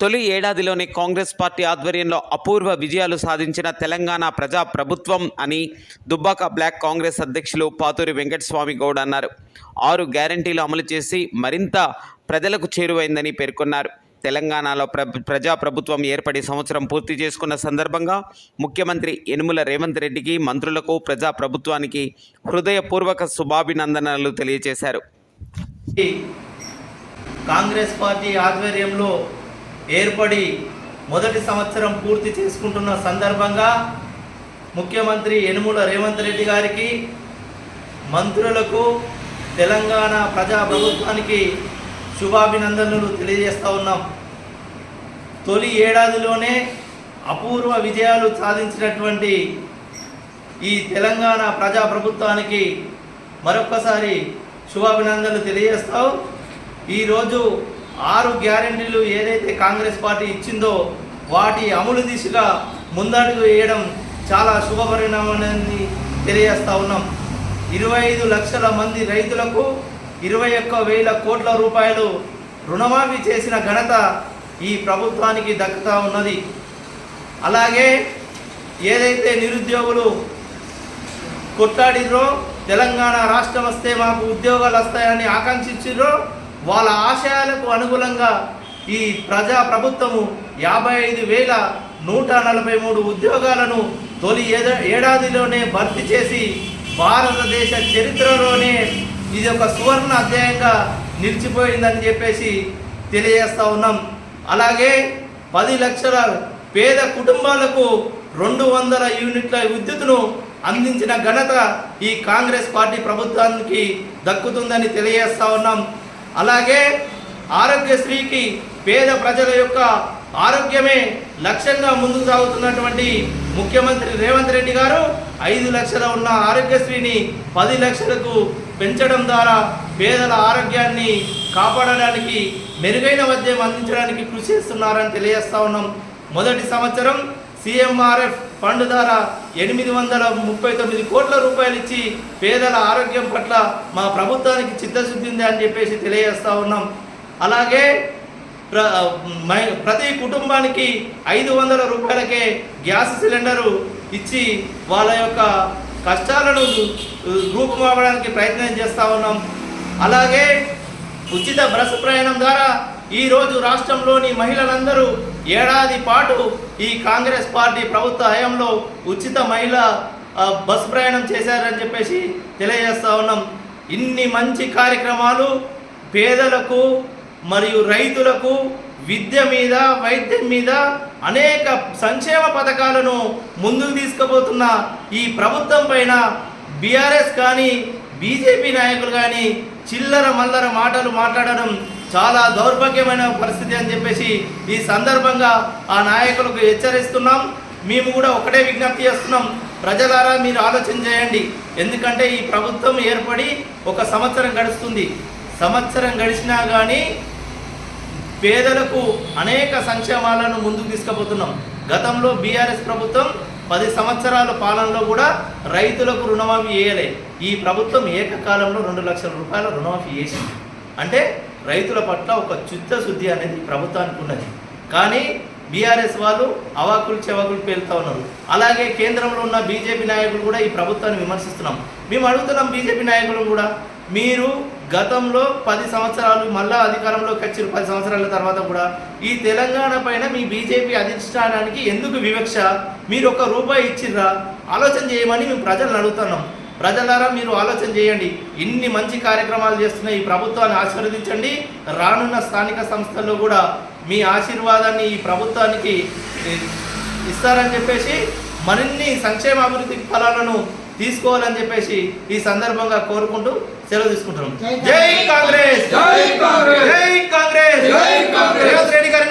తొలి ఏడాదిలోనే కాంగ్రెస్ పార్టీ ఆధ్వర్యంలో అపూర్వ విజయాలు సాధించిన తెలంగాణ ప్రజా ప్రభుత్వం అని దుబ్బాక బ్లాక్ కాంగ్రెస్ అధ్యక్షులు పాతూరి వెంకటస్వామి గౌడ్ అన్నారు. ఆరు గ్యారంటీలు అమలు చేసి మరింత ప్రజలకు చేరువైందని పేర్కొన్నారు. తెలంగాణలో ప్ర ప్రజా ప్రభుత్వం ఏర్పడి సంవత్సరం పూర్తి చేసుకున్న సందర్భంగా ముఖ్యమంత్రి యనుమల రేవంత్ రెడ్డికి మంత్రులకు ప్రజా ప్రభుత్వానికి హృదయపూర్వక శుభాభినందనలు తెలియజేశారు కాంగ్రెస్ పార్టీ ఆధ్వర్యంలో ఏర్పడి మొదటి సంవత్సరం పూర్తి చేసుకుంటున్న సందర్భంగా ముఖ్యమంత్రి యనుమూల రేవంత్ రెడ్డి గారికి మంత్రులకు తెలంగాణ ప్రజా ప్రభుత్వానికి శుభాభినందనలు తెలియజేస్తూ ఉన్నాం. తొలి ఏడాదిలోనే అపూర్వ విజయాలు సాధించినటువంటి ఈ తెలంగాణ ప్రజా ప్రభుత్వానికి మరొక్కసారి శుభాభినందనలు తెలియజేస్తావు. ఈరోజు ఆరు గ్యారెంటీలు ఏదైతే కాంగ్రెస్ పార్టీ ఇచ్చిందో వాటి అమలు దిశగా ముందడుగు వేయడం చాలా శుభపరిణామాన్ని తెలియజేస్తా ఉన్నాం. ఇరవై ఐదు లక్షల మంది రైతులకు ఇరవై ఒక్క వేల కోట్ల రూపాయలు రుణమాఫీ చేసిన ఘనత ఈ ప్రభుత్వానికి దక్కుతా ఉన్నది. అలాగే ఏదైతే నిరుద్యోగులు కొట్లాడిర్రో తెలంగాణ రాష్ట్రం వస్తే మాకు ఉద్యోగాలు వస్తాయని ఆకాంక్షించిర్రో వాళ్ళ ఆశయాలకు అనుగుణంగా ఈ ప్రజా ప్రభుత్వము యాభై ఐదు వేల నూట నలభై మూడు ఉద్యోగాలను తొలి ఏడాదిలోనే భర్తీ చేసి భారతదేశ చరిత్రలోనే ఇది ఒక సువర్ణ అధ్యాయంగా నిలిచిపోయిందని చెప్పేసి తెలియజేస్తా ఉన్నాం. అలాగే పది లక్షల పేద కుటుంబాలకు రెండు వందల యూనిట్ల విద్యుత్తును అందించిన ఘనత ఈ కాంగ్రెస్ పార్టీ ప్రభుత్వానికి దక్కుతుందని తెలియజేస్తా ఉన్నాం. అలాగే ఆరోగ్యశ్రీకి పేద ప్రజల యొక్క ఆరోగ్యమే లక్ష్యంగా ముందుకు సాగుతున్నటువంటి ముఖ్యమంత్రి రేవంత్ రెడ్డి గారు ఐదు లక్షల ఉన్న ఆరోగ్యశ్రీని పది లక్షలకు పెంచడం ద్వారా పేదల ఆరోగ్యాన్ని కాపాడడానికి మెరుగైన వైద్యం అందించడానికి కృషి చేస్తున్నారని తెలియజేస్తా ఉన్నాం. మొదటి సంవత్సరం సిఎంఆర్ఎఫ్ ఫండ్ ద్వారా ఎనిమిది వందల ముప్పై తొమ్మిది కోట్ల రూపాయలు ఇచ్చి పేదల ఆరోగ్యం పట్ల మా ప్రభుత్వానికి చిత్తశుద్ధి ఉంది అని చెప్పేసి తెలియజేస్తూ ఉన్నాం. అలాగే ప్ర ప్రతి కుటుంబానికి ఐదు వందల రూపాయలకే గ్యాస్ సిలిండరు ఇచ్చి వాళ్ళ యొక్క కష్టాలను రూపుమాపడానికి ప్రయత్నం చేస్తూ ఉన్నాం. అలాగే ఉచిత బస్సు ప్రయాణం ద్వారా ఈరోజు రాష్ట్రంలోని మహిళలందరూ ఏడాది పాటు ఈ కాంగ్రెస్ పార్టీ ప్రభుత్వ హయాంలో ఉచిత మహిళ బస్ ప్రయాణం చేశారని చెప్పేసి తెలియజేస్తా ఉన్నాం. ఇన్ని మంచి కార్యక్రమాలు పేదలకు మరియు రైతులకు విద్య మీద వైద్యం మీద అనేక సంక్షేమ పథకాలను ముందుకు తీసుకుపోతున్న ఈ ప్రభుత్వం పైన బీఆర్ఎస్ కానీ బీజేపీ నాయకులు కానీ చిల్లర మల్లర మాటలు మాట్లాడడం చాలా దౌర్భాగ్యమైన పరిస్థితి అని చెప్పేసి ఈ సందర్భంగా ఆ నాయకులకు హెచ్చరిస్తున్నాం. మేము కూడా ఒకటే విజ్ఞప్తి చేస్తున్నాం. ప్రజలారా మీరు ఆలోచన చేయండి. ఎందుకంటే ఈ ప్రభుత్వం ఏర్పడి ఒక సంవత్సరం గడుస్తుంది. సంవత్సరం గడిచినా కానీ పేదలకు అనేక సంక్షేమాలను ముందుకు తీసుకుపోతున్నాం. గతంలో బీఆర్ఎస్ ప్రభుత్వం పది సంవత్సరాల పాలనలో కూడా రైతులకు రుణమాఫీ చేయలే. ఈ ప్రభుత్వం ఏకకాలంలో రెండు లక్షల రూపాయల రుణమాఫీ చేసింది. అంటే రైతుల పట్ల ఒక చిత్తశుద్ధి అనేది ప్రభుత్వానికి ఉన్నది. కానీ బీఆర్ఎస్ వాళ్ళు అవాకులు చెవాకులు పేలుతా ఉన్నారు. అలాగే కేంద్రంలో ఉన్న బీజేపీ నాయకులు కూడా ఈ ప్రభుత్వాన్ని విమర్శిస్తున్నాం. మేము అడుగుతున్నాం బీజేపీ నాయకులు కూడా మీరు గతంలో పది సంవత్సరాలు మళ్ళా అధికారంలోకి వచ్చి పది సంవత్సరాల తర్వాత కూడా. ఈ తెలంగాణ పైన మీ బీజేపీ అధిష్టానానికి ఎందుకు వివక్ష? మీరు ఒక రూపాయి ఇచ్చిర్రా? ఆలోచన చేయమని మేము ప్రజలను అడుగుతున్నాం. ప్రజలారా మీరు ఆలోచన చేయండి. ఇన్ని మంచి కార్యక్రమాలు చేస్తున్న ఈ ప్రభుత్వాన్ని ఆశీర్వదించండి. రానున్న స్థానిక సంస్థల్లో కూడా మీ ఆశీర్వాదాన్ని ఈ ప్రభుత్వానికి ఇస్తారని చెప్పేసి మరిన్ని సంక్షేమ అభివృద్ధి ఫలాలను తీసుకోవాలని చెప్పేసి ఈ సందర్భంగా కోరుకుంటూ సెలవు తీసుకుంటున్నాం. జై కాంగ్రెస్. జై కాంగ్రెస్. జై కాంగ్రెస్. రేవంత్ రెడ్డి గారి